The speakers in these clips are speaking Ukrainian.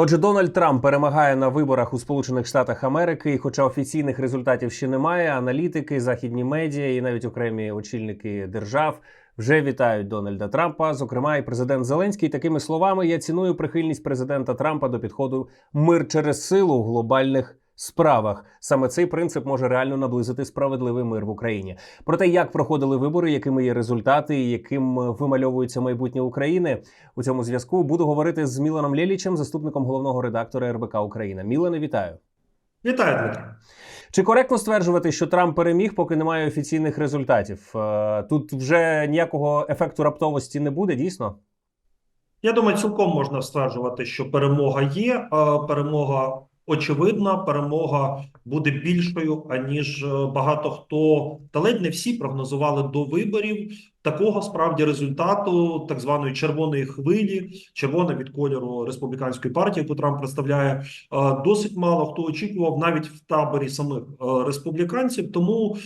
Отже, Дональд Трамп перемагає на виборах у Сполучених Штатах Америки, і хоча офіційних результатів ще немає, аналітики, західні медіа і навіть окремі очільники держав вже вітають Дональда Трампа. Зокрема, і президент Зеленський такими словами: я ціную прихильність президента Трампа до підходу мир через силу глобальних. Справах саме цей принцип може реально наблизити справедливий мир в Україні. Про те, як проходили вибори, якими є результати, яким е, вимальовується майбутнє України, у цьому зв'язку буду говорити з Міланом Лєлічем, заступником головного редактора РБК Україна. Мілане, вітаю. Вітаю, Дмитро. Чи коректно стверджувати, що Трамп переміг, поки немає офіційних результатів? Е, Тут вже ніякого ефекту раптовості не буде, дійсно. Я думаю, цілком можна стверджувати, що перемога є. Перемога очевидна, перемога буде більшою, аніж е, багато хто та ледь не всі прогнозували до виборів. Такого справді результату так званої червоної хвилі, червона від кольору республіканської партії, яку Трамп представляє, е, досить мало хто очікував навіть в таборі самих е, республіканців. Тому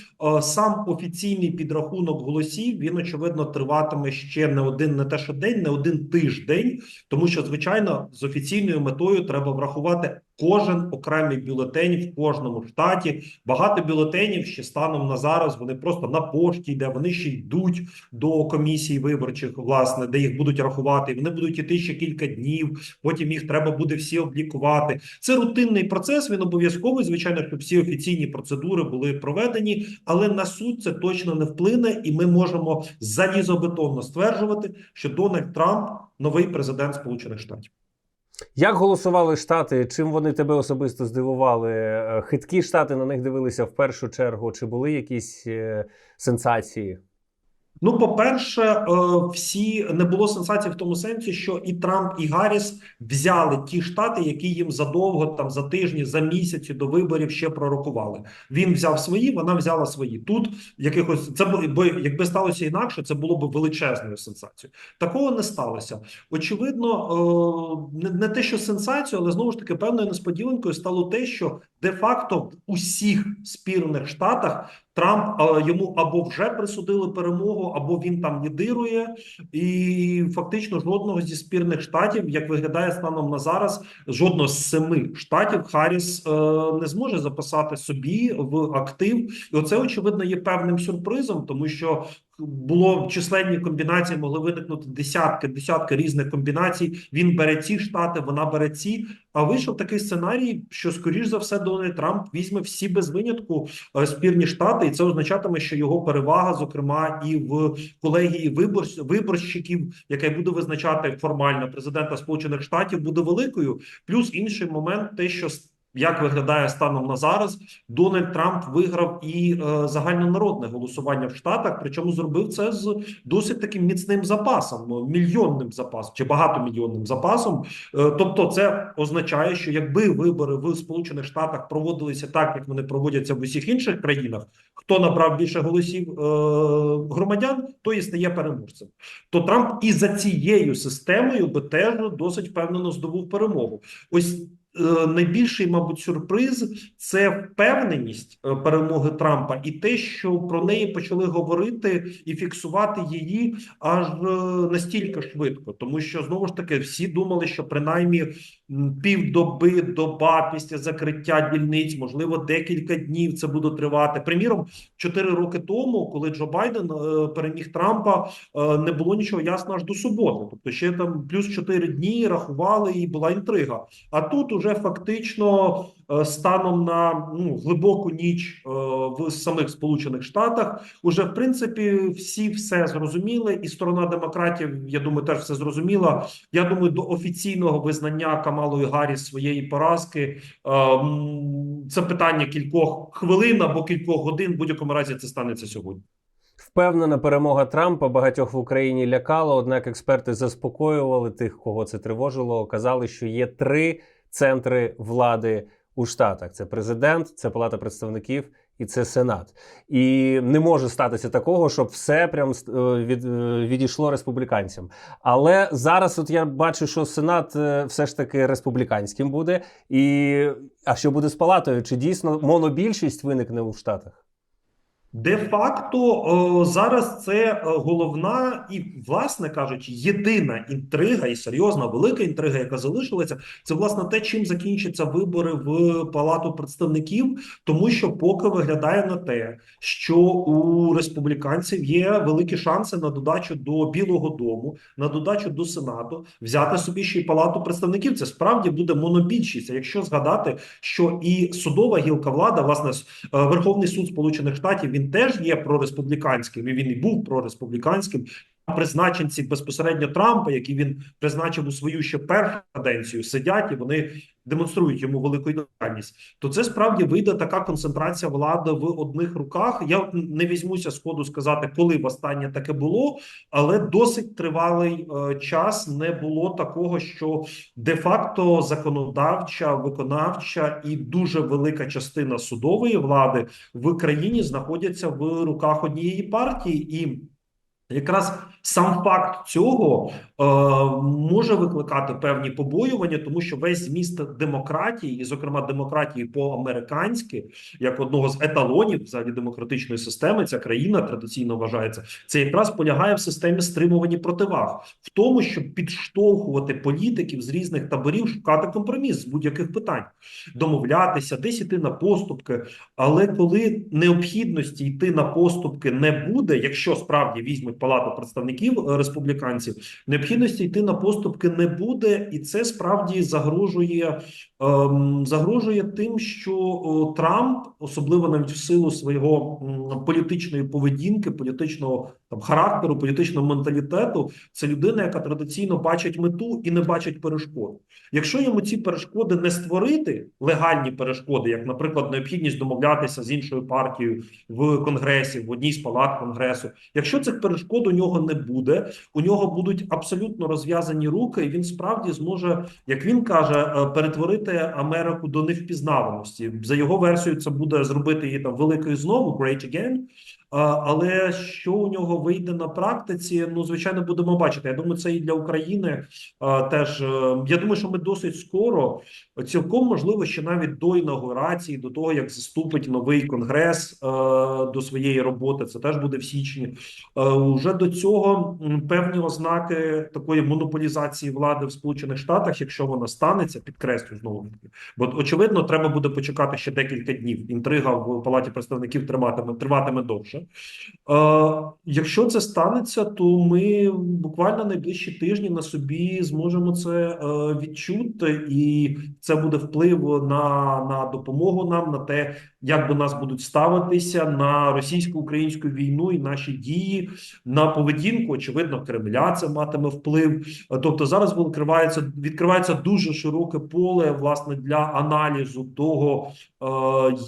сам офіційний підрахунок голосів він очевидно триватиме ще не один, не те, що день, не один тиждень, тому що звичайно з офіційною метою треба врахувати кожен окремий бюлетень в кожному штаті. Багато бюлетенів ще станом на зараз вони просто на пошті йде, вони ще йдуть до комісій виборчих, власне, де їх будуть рахувати. Вони будуть іти ще кілька днів. Потім їх треба буде всі облікувати. Це рутинний процес. Він обов'язковий. Звичайно, щоб всі офіційні процедури були проведені, але на суд це точно не вплине, і ми можемо залізобетонно стверджувати, що Дональд Трамп новий президент Сполучених Штатів. Як голосували штати? Чим вони тебе особисто здивували? Е, Хиткі штати на них дивилися в першу чергу. Чи були якісь е, сенсації? Ну, по-перше, е, всі не було сенсації в тому сенсі, що і Трамп, і Гарріс взяли ті штати, які їм задовго, там за тижні, за місяці до виборів ще пророкували. Він взяв свої, вона взяла свої. Тут якихось це бо якби сталося інакше, це було б величезною сенсацією. Такого не сталося. Очевидно, е, не, те, що сенсацію, але знову ж таки певною несподіванкою стало те, що де-факто в усіх спірних штатах Трамп йому або вже присудили перемогу, або він там лідирує, і фактично жодного зі спірних штатів, як виглядає станом на зараз, жодного з семи штатів Харріс е, не зможе записати собі в актив. І оце очевидно є певним сюрпризом, тому що було численні комбінації, могли виникнути десятки, десятки різних комбінацій. Він бере ці штати, вона бере ці. А вийшов такий сценарій, що скоріш за все Дональд Трамп візьме всі без винятку е, спірні штати, і це означатиме, що його перевага, зокрема, і в колегії вибор... виборщиків, яка буде визначати формально президента Сполучених Штатів, буде великою. Плюс інший момент, те, що як виглядає станом на зараз, Дональд Трамп виграв і е, загальнонародне голосування в Штатах, причому зробив це з досить таким міцним запасом, мільйонним запасом чи багатомільйонним запасом. Е, тобто, це означає, що якби вибори в Сполучених Штатах проводилися так, як вони проводяться в усіх інших країнах, хто набрав більше голосів е, громадян, той і стає переможцем. То Трамп і за цією системою би теж досить впевнено здобув перемогу. Ось Е, найбільший, мабуть, сюрприз це впевненість е, перемоги Трампа, і те, що про неї почали говорити і фіксувати її аж е, настільки швидко, тому що знову ж таки всі думали, що принаймні півдоби, доба після закриття дільниць, можливо, декілька днів це буде тривати. Приміром, чотири роки тому, коли Джо Байден переміг Трампа, не було нічого ясно аж до суботи. Тобто ще там плюс чотири дні рахували, і була інтрига. А тут уже фактично станом на ну, глибоку ніч в самих Сполучених Штатах, уже в принципі всі все зрозуміли, і сторона демократів, я думаю, теж все зрозуміла. Я думаю, до офіційного визнання Камалою Гарріс своєї поразки це питання кількох хвилин або кількох годин. В будь-якому разі це станеться сьогодні. Впевнена перемога Трампа багатьох в Україні лякала. Однак експерти заспокоювали тих, кого це тривожило. Казали, що є три центри влади у Штатах: це президент, це Палата представників і це Сенат. І не може статися такого, щоб все прям від, відійшло республіканцям. Але зараз, от я бачу, що Сенат все ж таки республіканським буде. І а що буде з палатою? Чи дійсно монобільшість виникне у Штатах? Де-факто зараз це е, головна і, власне кажучи, єдина інтрига і серйозна велика інтрига, яка залишилася, це власне те, чим закінчаться вибори в Палату представників, тому що поки виглядає на те, що у республіканців є великі шанси на додачу до Білого Дому, на додачу до Сенату, взяти собі ще й Палату представників. Це справді буде монобільшість. Якщо згадати, що і судова гілка влада, власне, е, Верховний суд Сполучених Штатів, він теж є прореспубліканським, і він і був прореспубліканським. Призначенці безпосередньо Трампа, які він призначив у свою ще першу каденцію, сидять і вони демонструють йому велику ідеальність. То це справді вийде така концентрація влади в одних руках. Я не візьмуся сходу сказати, коли востаннє таке було, але досить тривалий е, час не було такого, що де-факто законодавча, виконавча і дуже велика частина судової влади в країні знаходяться в руках однієї партії і. Якраз сам факт цього е, може викликати певні побоювання, тому що весь зміст демократії, і, зокрема, демократії по-американськи, як одного з еталонів взагалі демократичної системи, ця країна традиційно вважається, це якраз полягає в системі стримування противаг, в тому, щоб підштовхувати політиків з різних таборів, шукати компроміс з будь-яких питань, домовлятися, десь іти на поступки. Але коли необхідності йти на поступки не буде, якщо справді візьмуть палату представників е, республіканців, необхідності йти на поступки не буде, і це справді загрожує ем, загрожує тим, що Трамп, особливо навіть в силу свого м, політичної поведінки, політичного там характеру, політичного менталітету, це людина, яка традиційно бачить мету і не бачить перешкод. Якщо йому ці перешкоди не створити, легальні перешкоди, як, наприклад, необхідність домовлятися з іншою партією в конгресі, в одній з палат конгресу, якщо цих перешкод у нього не буде, у нього будуть абсолютно розв'язані руки, і він справді зможе, як він каже, е, перетворити Америку до невпізнаваності. За його версією, це буде зробити її там великою знову great again. Але що у нього вийде на практиці? Ну звичайно, будемо бачити. Я думаю, це і для України теж. е, Я думаю, що ми досить скоро, цілком можливо, ще навіть до інаугурації, до того як заступить новий конгрес е, до своєї роботи. Це теж буде в січні. Е, Уже до цього певні ознаки такої монополізації влади в Сполучених Штатах, якщо вона станеться, підкреслю знову. Бо очевидно, треба буде почекати ще декілька днів. Інтрига в палаті представників триватиме триватиме довше. Е, якщо це станеться, то ми буквально найближчі тижні на собі зможемо це е, відчути, і це буде вплив на, на допомогу нам, на те, як до нас будуть ставитися на російсько-українську війну і наші дії, на поведінку. Очевидно, Кремля це матиме вплив. Тобто зараз відкривається відкривається дуже широке поле власне для аналізу того, е,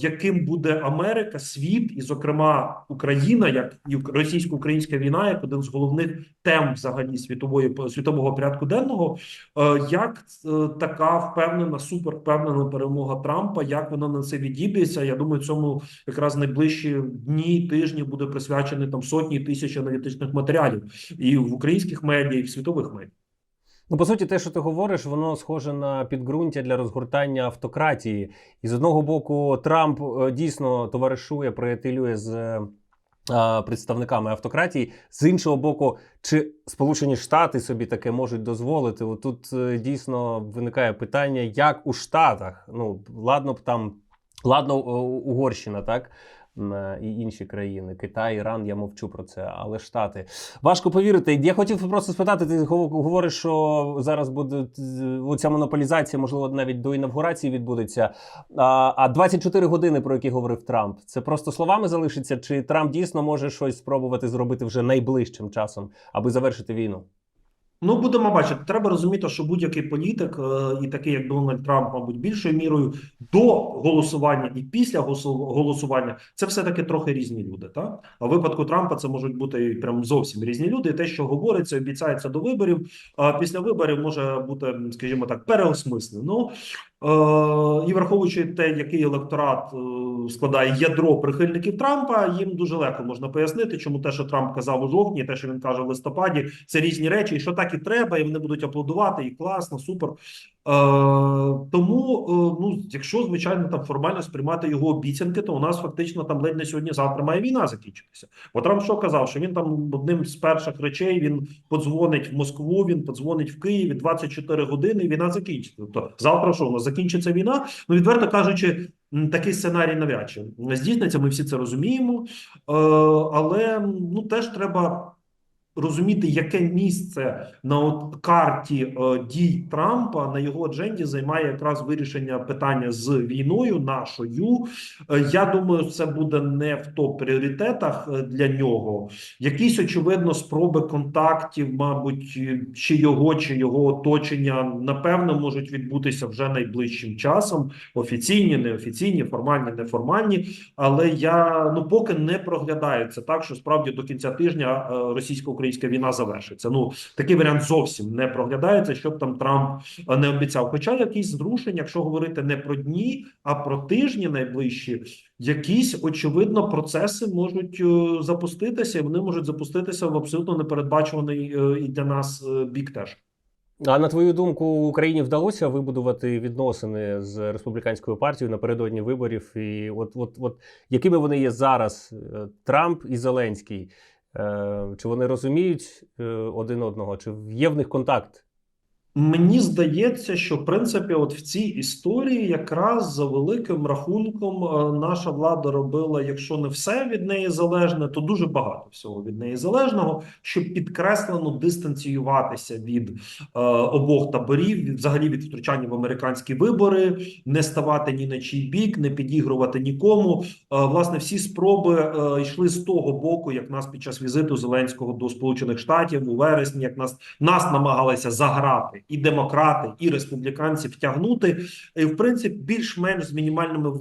яким буде Америка, світ, і, зокрема, Україна, як і російсько-українська війна, як один з головних тем взагалі світової світового порядку денного, е, як е, така впевнена, супер впевнена перемога Трампа, як вона на це відіб'ється. Я думаю, цьому якраз найближчі дні, тижні буде присвячений там сотні тисяч аналітичних матеріалів і в українських медіа, і в світових медіа. Ну, по суті, те, що ти говориш, воно схоже на підґрунтя для розгортання автократії. І з одного боку, Трамп е, дійсно товаришує, приятелює з е, е, представниками автократії. З іншого боку, чи Сполучені Штати собі таке можуть дозволити? От Тут е, дійсно виникає питання, як у Штатах. Ну, ладно б там, ладно, е, Угорщина, так? І інші країни, Китай, Іран, я мовчу про це, але Штати. Важко повірити. Я хотів просто спитати: ти гов- говориш, що зараз буде е, оця монополізація, можливо, навіть до інавгурації відбудеться. А 24 години, про які говорив Трамп, це просто словами залишиться? Чи Трамп дійсно може щось спробувати зробити вже найближчим часом, аби завершити війну? Ну, будемо бачити. Треба розуміти, що будь-який політик, е, і такий як Дональд Трамп, мабуть, більшою мірою до голосування і після голосу- голосування це все таки трохи різні люди. Так а в випадку Трампа це можуть бути прям зовсім різні люди. Те, що говориться, обіцяється до виборів. А після виборів може бути, скажімо так, переосмислено. І враховуючи те, який електорат е, складає ядро прихильників Трампа, їм дуже легко можна пояснити, чому те, що Трамп казав у жовтні, те, що він каже в листопаді, це різні речі, і що так і треба, і вони будуть аплодувати, і класно, супер. Е, тому, е, ну, якщо звичайно там формально сприймати його обіцянки, то у нас фактично там ледь не сьогодні-завтра має війна закінчитися. Бо Трамп що казав, що він там одним з перших речей він подзвонить в Москву, він подзвонить в Києві 24 години. і Війна закінчиться. Тобто завтра що у нас закінчиться війна? Ну відверто кажучи. Такий сценарій навряд чи здійсниться, ми всі це розуміємо, е, але ну теж треба розуміти, яке місце на от карті е, дій Трампа на його адженді займає якраз вирішення питання з війною нашою. Е, я думаю, це буде не в топ пріоритетах е, для нього. Якісь очевидно спроби контактів, мабуть, чи його, чи його оточення, напевно, можуть відбутися вже найближчим часом. Офіційні, неофіційні, формальні, неформальні. Але я ну поки не проглядаю це так, що справді до кінця тижня е, російсько-українська війна завершиться. Ну такий варіант зовсім не проглядається, щоб там Трамп е, не обіцяв. Хоча якісь зрушення, якщо говорити не про дні, а про тижні найближчі, якісь очевидно процеси можуть е, запуститися, і вони можуть запуститися в абсолютно непередбачуваний е, і для нас бік теж. А на твою думку, Україні вдалося вибудувати відносини з республіканською партією напередодні виборів? І от, от, от якими вони є зараз, Трамп і Зеленський? Е, Чи вони розуміють е, один одного? Чи є в них контакт? Мені здається, що в принципі, от в цій історії, якраз за великим рахунком, е, наша влада робила, якщо не все від неї залежне, то дуже багато всього від неї залежного, щоб підкреслено дистанціюватися від е, обох таборів, взагалі від втручання в американські вибори, не ставати ні на чий бік, не підігрувати нікому. Е, власне, всі спроби е, йшли з того боку, як нас під час візиту Зеленського до Сполучених Штатів у вересні, як нас нас намагалися заграти і демократи, і республіканці втягнути. І в принципі, більш-менш з мінімальними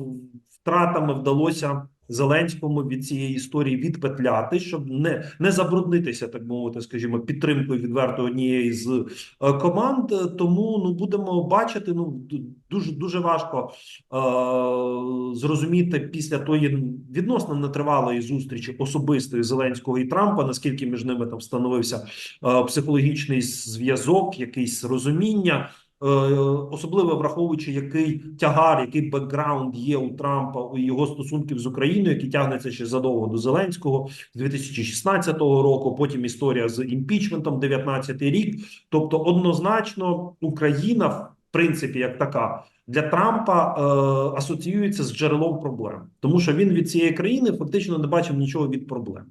втратами вдалося Зеленському від цієї історії відпетляти, щоб не, не забруднитися, так мовити, скажімо, підтримкою відверто однієї з е, команд. Тому ну будемо бачити. Ну дуже дуже важко е, зрозуміти після тої відносно нетривалої зустрічі особистої Зеленського і Трампа, наскільки між ними там встановився е, психологічний зв'язок, якесь розуміння. Е, Особливо враховуючи, який тягар, який бекграунд є у Трампа у його стосунків з Україною, які тягнеться ще задовго до Зеленського з 2016 року. Потім історія з імпічментом, 19 рік. Тобто, однозначно, Україна, в принципі, як така. Для Трампа е, асоціюється з джерелом проблем, тому що він від цієї країни фактично не бачив нічого від проблем.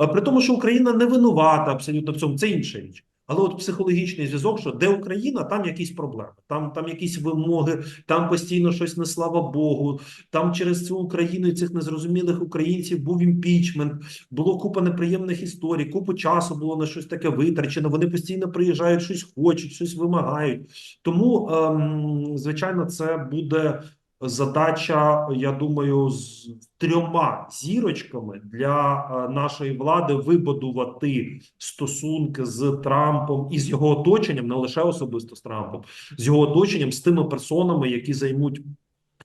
Е, при тому, що Україна не винувата абсолютно в цьому, це інша річ. Але от психологічний зв'язок, що де Україна, там якісь проблеми, там, там якісь вимоги, там постійно щось не слава Богу. Там через цю Україну і цих незрозумілих українців був імпічмент, було купа неприємних історій, купу часу було на щось таке витрачено. Вони постійно приїжджають, щось хочуть, щось вимагають. Тому, ем, звичайно, це буде задача, я думаю, з трьома зірочками для е, нашої влади вибудувати стосунки з Трампом і з його оточенням, не лише особисто з Трампом, з його оточенням, з тими персонами, які займуть.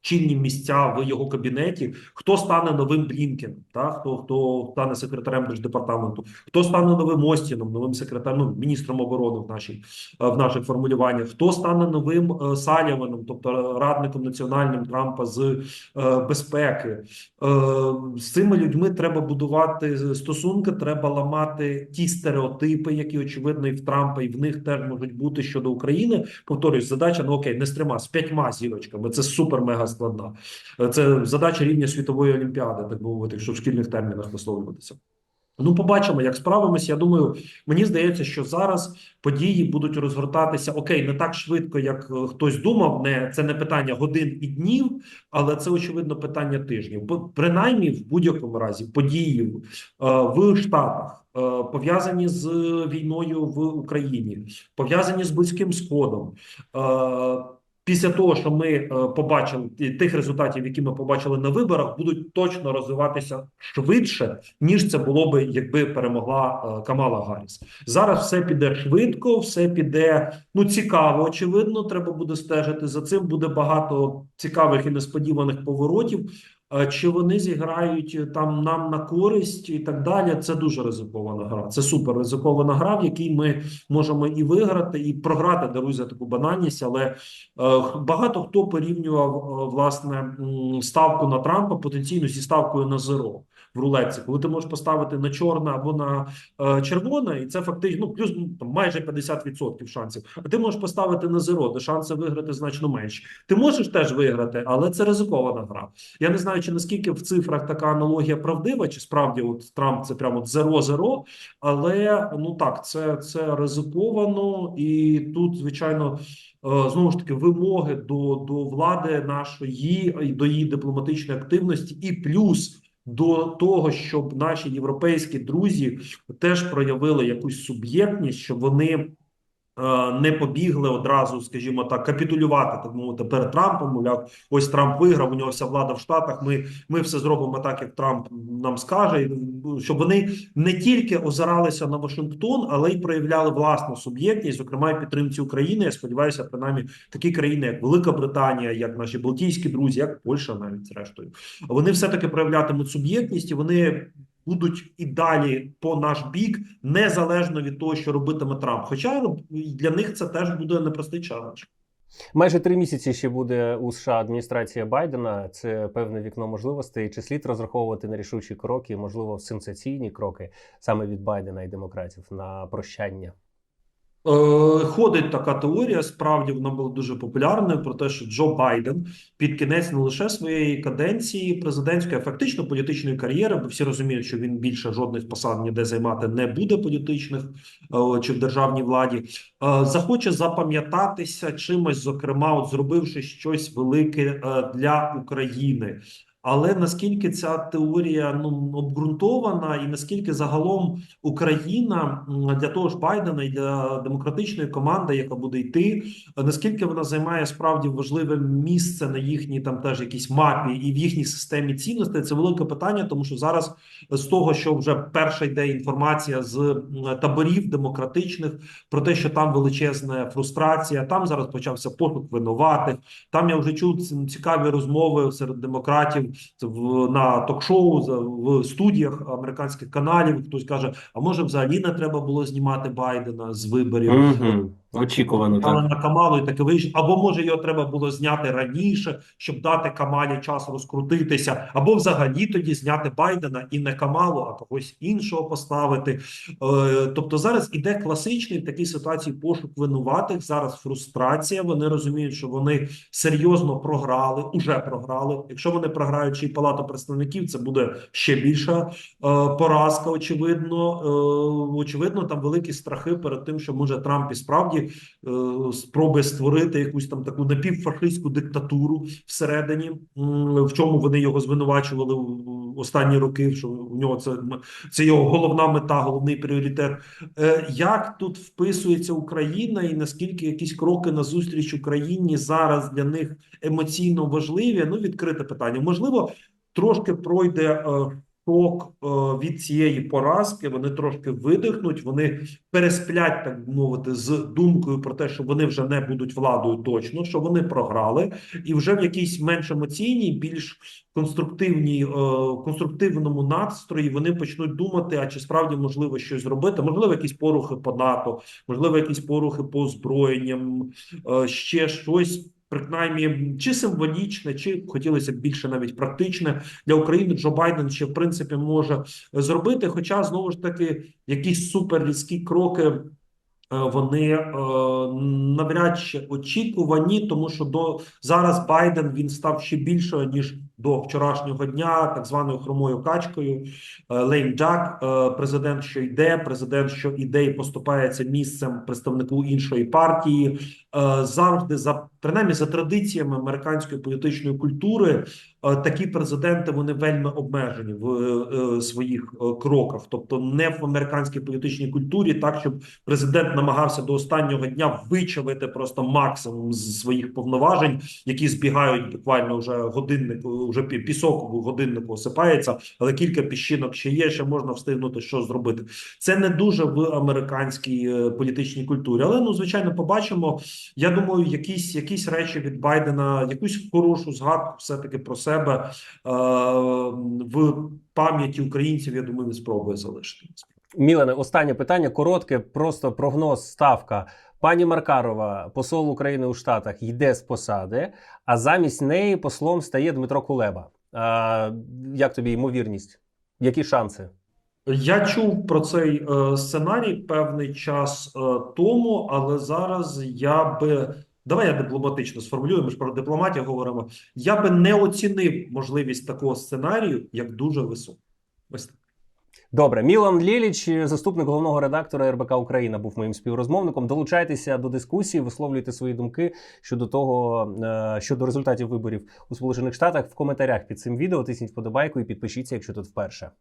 Чільні місця в його кабінеті, хто стане новим Блінкеном, та хто хто стане секретарем держдепартаменту, хто стане новим Остіном, новим секретарем, ну, міністром оборони в нашій е, в наших формулюваннях, хто стане новим е, Саліваном, тобто радником національним Трампа з е, безпеки. Е, з цими людьми треба будувати стосунки, треба ламати ті стереотипи, які очевидно і в Трампа, і в них теж можуть бути щодо України. Повторюсь, задача ну окей, не з трьома, з п'ятьма зірочками. Це супер мега складна. Е, Це задача рівня світової олімпіади, так би мовити, якщо в шкільних термінах висловлюватися. Ну, побачимо, як справимось. Я думаю, мені здається, що зараз події будуть розгортатися окей, не так швидко, як е, хтось думав. Не це не питання годин і днів, але це очевидно питання тижнів. Бо принаймні в будь-якому разі події е, в Штатах. е, Пов'язані з війною в Україні, пов'язані з близьким сходом, е, після того, що ми е, побачили тих результатів, які ми побачили на виборах, будуть точно розвиватися швидше, ніж це було би, якби перемогла е, Камала Гарріс. Зараз все піде швидко, все піде ну цікаво. Очевидно, треба буде стежити за цим. Буде багато цікавих і несподіваних поворотів. Е, Чи вони зіграють е, там нам на користь і так далі? Це дуже ризикована гра. Це супер ризикована гра, в якій ми можемо і виграти, і програти. Даруй за таку банальність, але е, багато хто порівнював власне ставку на Трампа потенційно зі ставкою на зеро в рулетці, коли ти можеш поставити на чорне або на е, червоне, і це фактично ну, плюс ну, там, майже 50% шансів. А ти можеш поставити на зеро, де шанси виграти значно менші. Ти можеш теж виграти, але це ризикована гра. Я не знаю, чи наскільки в цифрах така аналогія правдива, чи справді от Трамп це прямо зеро-зеро, але ну так, це, це ризиковано, і тут, звичайно. е, Знову ж таки, вимоги до, до влади нашої до її дипломатичної активності, і плюс до того, щоб наші європейські друзі теж проявили якусь суб'єктність, щоб вони не побігли одразу, скажімо так, капітулювати так мовити перед Трампом. Мовляв, ось Трамп виграв, у нього вся влада в Штатах. Ми, ми все зробимо так, як Трамп нам скаже, щоб вони не тільки озиралися на Вашингтон, але й проявляли власну суб'єктність, зокрема і підтримці України. Я сподіваюся, принаймні такі країни, як Велика Британія, як наші Балтійські друзі, як Польща, навіть зрештою, вони все таки проявлятимуть суб'єктність, і вони будуть і далі по наш бік, незалежно від того, що робитиме Трамп. Хоча для них це теж буде непростий челендж. Майже три місяці ще буде у США адміністрація Байдена. Це певне вікно можливостей. Чи слід розраховувати на рішучі кроки, можливо, сенсаційні кроки саме від Байдена і демократів на прощання? Е, Ходить така теорія, справді вона була дуже популярною про те, що Джо Байден під кінець не лише своєї каденції президентської, а фактично політичної кар'єри, бо всі розуміють, що він більше жодних посад ніде займати не буде політичних е, чи в державній владі, е, захоче запам'ятатися чимось, зокрема, от зробивши щось велике для України. Але наскільки ця теорія ну обґрунтована, і наскільки загалом Україна для того ж Байдена і для демократичної команди, яка буде йти, наскільки вона займає справді важливе місце на їхній там теж якійсь мапі і в їхній системі цінностей, це велике питання, тому що зараз з того, що вже перша йде інформація з таборів демократичних про те, що там величезна фрустрація, там зараз почався пошук винуватих. Там я вже чув цікаві розмови серед демократів в на ток-шоу в студіях американських каналів. Хтось каже: а може, взагалі не треба було знімати Байдена з виборів? Угу. Очікувано Але так. на Камалу і таке вийшло. Або може його треба було зняти раніше, щоб дати Камалі час розкрутитися, або взагалі тоді зняти Байдена і не Камалу, а когось іншого поставити. Е, тобто зараз іде класичний в такій ситуації пошук винуватих. Зараз фрустрація. Вони розуміють, що вони серйозно програли, уже програли. Якщо вони програють ще й палату представників, це буде ще більша е, поразка. Очевидно, е, очевидно, там великі страхи перед тим, що може Трамп і справді е, спроби створити якусь там таку напівфашистську диктатуру всередині, в чому вони його звинувачували в останні роки. Що у нього це це його головна мета, головний пріоритет. Е, Як тут вписується Україна, і наскільки якісь кроки на зустріч Україні зараз для них емоційно важливі? Ну, відкрите питання. Можливо, трошки пройде. е, Шок е, від цієї поразки, вони трошки видихнуть, вони пересплять, так мовити, з думкою про те, що вони вже не будуть владою точно, що вони програли, і вже в якійсь менш емоційній, більш конструктивній, е, конструктивному настрої вони почнуть думати, а чи справді можливо щось зробити, можливо, якісь порухи по НАТО, можливо, якісь порухи по озброєнням, е, ще щось. Принаймні, чи символічне, чи хотілося б більше навіть практичне для України Джо Байден ще в принципі може зробити. Хоча знову ж таки якісь суперлюдські кроки е, вони е, навряд чи очікувані, тому що до зараз Байден він став ще більшою ніж до вчорашнього дня, так званою хромою качкою. Е, Джак, е, президент, що йде, президент, що іде і поступається місцем представнику іншої партії. е, завжди за принаймні за традиціями американської політичної культури. Такі президенти вони вельми обмежені в своїх кроках, тобто не в американській політичній культурі, так щоб президент намагався до останнього дня вичавити просто максимум з своїх повноважень, які збігають буквально вже годинник, вже пі- пісок у годиннику осипається, але кілька піщинок ще є, ще можна встигнути що зробити. Це не дуже в американській е, політичній культурі. Але ну звичайно, побачимо. Я думаю, якісь якісь речі від Байдена, якусь хорошу згадку, все таки про себе е, в пам'яті українців. Я думаю, не спробує залишити. Мілане, останнє питання, коротке, просто прогноз, ставка. Пані Маркарова, посол України у Штатах, йде з посади, а замість неї послом стає Дмитро Кулеба. А, як тобі ймовірність? Які шанси? Я чув про цей е, сценарій певний час е, тому, але зараз я би давай я дипломатично сформулюю. Ми ж про дипломатію говоримо. Я би не оцінив можливість такого сценарію як дуже високу. Ось так. Добре, Мілан Ліліч, заступник головного редактора РБК Україна, був моїм співрозмовником. Долучайтеся до дискусії, висловлюйте свої думки щодо того, е, щодо результатів виборів у Сполучених Штатах в коментарях під цим відео. Тисніть вподобайку і підпишіться, якщо тут вперше.